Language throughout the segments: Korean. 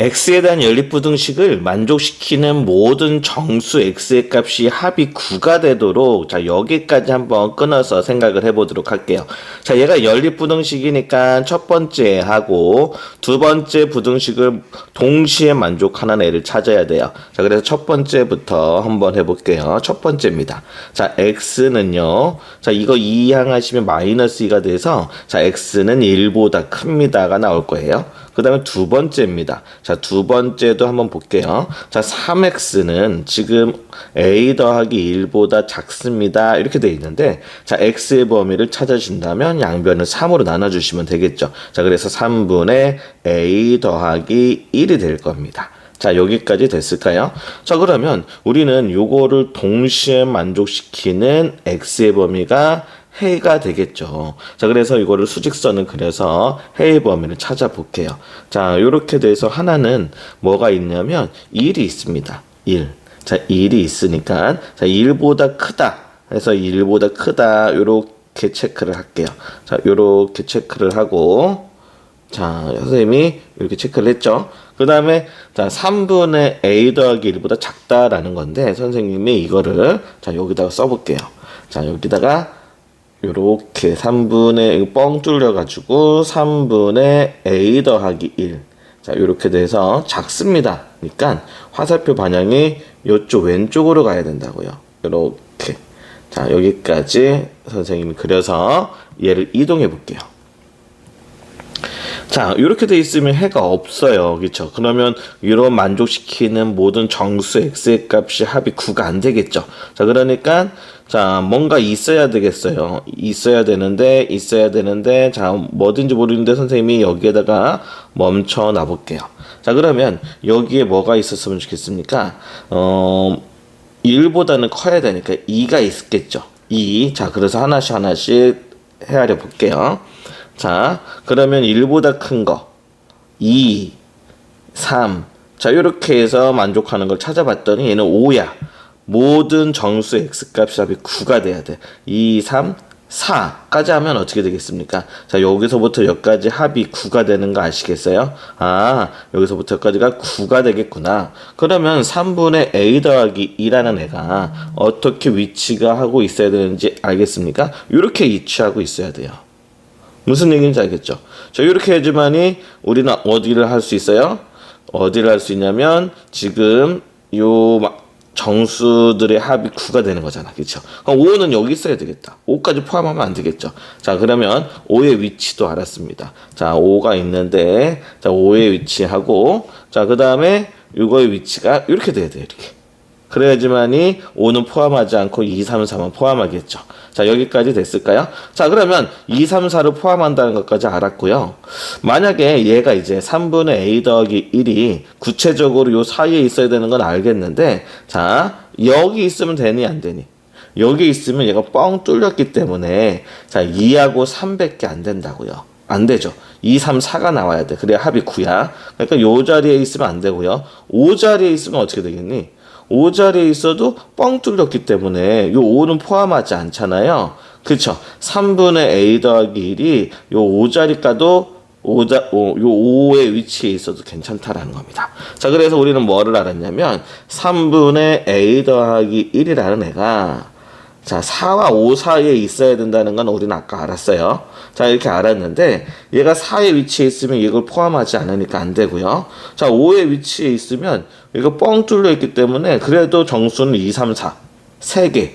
x에 대한 연립부등식을 만족시키는 모든 정수 x의 값이 합이 9가 되도록 자 여기까지 한번 끊어서 생각을 해보도록 할게요. 자 얘가 연립부등식이니까 첫 번째 하고 두 번째 부등식을 동시에 만족하는 애를 찾아야 돼요. 자 그래서 첫 번째부터 한번 해볼게요. 첫 번째입니다. 자 x는요. 자 이거 2 향하시면 마이너스 2가 돼서 자 x는 1보다 큽니다가 나올 거예요. 그 다음에 두 번째입니다. 자, 두 번째도 한번 볼게요. 자, 3x는 지금 a 더하기 1보다 작습니다. 이렇게 돼 있는데, 자, x의 범위를 찾아준다면 양변을 3으로 나눠주시면 되겠죠. 자, 그래서 3분의 a 더하기 1이 될 겁니다. 자, 여기까지 됐을까요? 자, 그러면 우리는 요거를 동시에 만족시키는 x의 범위가 해가 되겠죠. 자, 그래서 이거를 수직선을 그려서 해의 범위를 찾아볼게요. 자, 요렇게 돼서 하나는 뭐가 있냐면 1이 있습니다. 1. 자, 1이 있으니까 자, 1보다 크다. 해서 1보다 크다. 요렇게 체크를 할게요. 자, 요렇게 체크를 하고 자, 선생님이 이렇게 체크를 했죠. 그 다음에, 자, 3분의 a 더하기 1보다 작다라는 건데, 선생님이 이거를, 자, 여기다가 써볼게요. 자, 여기다가, 요렇게 3분의, 뻥 뚫려가지고, 3분의 a 더하기 1. 자, 요렇게 돼서 작습니다. 그러니까, 화살표 방향이 요쪽 왼쪽으로 가야 된다고요. 요렇게. 자, 여기까지 선생님이 그려서 얘를 이동해 볼게요. 자, 이렇게 돼 있으면 해가 없어요. 그렇죠? 그러면 이런 만족시키는 모든 정수 x의 값이 합이 9가 안 되겠죠. 자, 그러니까 자, 뭔가 있어야 되겠어요. 있어야 되는데 있어야 되는데 자, 뭐든지 모르는데 선생님이 여기에다가 멈춰 놔 볼게요. 자, 그러면 여기에 뭐가 있었으면 좋겠습니까? 어 1보다는 커야 되니까 2가 있겠죠. 2. 자, 그래서 하나씩 하나씩 헤아려 볼게요. 자, 그러면 1보다 큰 거. 2, 3. 자, 이렇게 해서 만족하는 걸 찾아봤더니 얘는 5야. 모든 정수 x값이 합이 9가 돼야 돼. 2, 3, 4까지 하면 어떻게 되겠습니까? 자, 여기서부터 여기까지 합이 9가 되는 거 아시겠어요? 아, 여기서부터 여기까지가 9가 되겠구나. 그러면 3분의 a 더하기 2라는 애가 어떻게 위치가 하고 있어야 되는지 알겠습니까? 이렇게 위치하고 있어야 돼요. 무슨 얘기인지 알겠죠? 자, 이렇게 해야지만이 우리는 어디를 할 수 있어요? 어디를 할 수 있냐면, 지금 요 정수들의 합이 9가 되는 거잖아. 그쵸? 그럼 5는 여기 있어야 되겠다. 5까지 포함하면 안 되겠죠. 자, 그러면 5의 위치도 알았습니다. 자, 5가 있는데, 자, 5의 위치하고, 자, 그 다음에 이거의 위치가 이렇게 돼야 돼요. 이렇게. 그래야지만이 5는 포함하지 않고 2, 3, 4만 포함하겠죠. 자, 여기까지 됐을까요? 자, 그러면 2, 3, 4를 포함한다는 것까지 알았고요. 만약에 얘가 이제 3분의 a 더하기 1이 구체적으로 요 사이에 있어야 되는 건 알겠는데, 자, 여기 있으면 되니, 안 되니? 여기 있으면 얘가 뻥 뚫렸기 때문에, 자, 2하고 3밖에 안 된다고요. 안 되죠. 2, 3, 4가 나와야 돼. 그래야 합이 9야. 그러니까 요 자리에 있으면 안 되고요. 5 자리에 있으면 어떻게 되겠니? 5 자리에 있어도 뻥 뚫렸기 때문에 요 5는 포함하지 않잖아요. 그쵸? 3분의 a 더하기 1이 요 5 자리가도 5자, 5, 요 5의 위치에 있어도 괜찮다라는 겁니다. 자, 그래서 우리는 뭐를 알았냐면 3분의 a 더하기 1이라는 애가 자, 4와 5 사이에 있어야 된다는 건 우리는 아까 알았어요. 자, 이렇게 알았는데, 얘가 4의 위치에 있으면 이걸 포함하지 않으니까 안 되고요. 자, 5의 위치에 있으면, 이거 뻥 뚫려 있기 때문에, 그래도 정수는 2, 3, 4. 3개.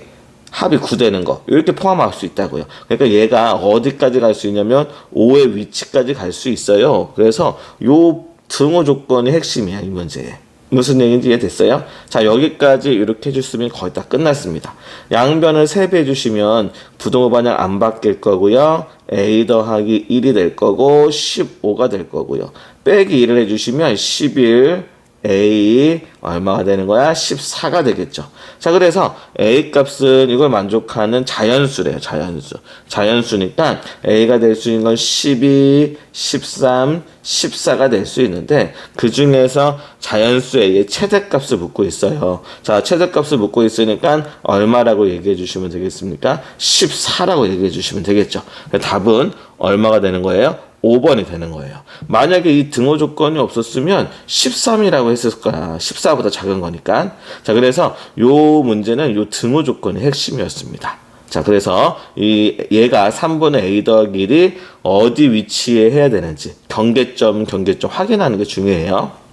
합이 9 되는 거. 이렇게 포함할 수 있다고요. 그러니까 얘가 어디까지 갈 수 있냐면, 5의 위치까지 갈 수 있어요. 그래서 요 등호 조건이 핵심이야, 이 문제에. 무슨 얘기인지 이해됐어요? 자, 여기까지 이렇게 해줬으면 거의 다 끝났습니다. 양변을 3배 해주시면 부동호 반향 안 바뀔 거고요. a 더하기 1이 될 거고 15가 될 거고요. 빼기 1을 해주시면 11, a 얼마가 되는 거야? 14가 되겠죠. 자, 그래서 a 값은 이걸 만족하는 자연수래요. 자연수. 자연수니까 a가 될 수 있는 건 12, 13, 14가 될 수 있는데 그 중에서 자연수의 최대값을 묻고 있어요. 자, 최대값을 묻고 있으니까 얼마라고 얘기해 주시면 되겠습니까? 14라고 얘기해 주시면 되겠죠. 답은 얼마가 되는 거예요? 5번이 되는 거예요. 만약에 이 등호 조건이 없었으면 13이라고 했을 거야. 14보다 작은 거니까. 자, 그래서 요 문제는 요 등호 조건이 핵심이었습니다. 자, 그래서 이 얘가 3분의 a 더하기 1이 어디 위치에 해야 되는지 경계점, 경계점 확인하는 게 중요해요.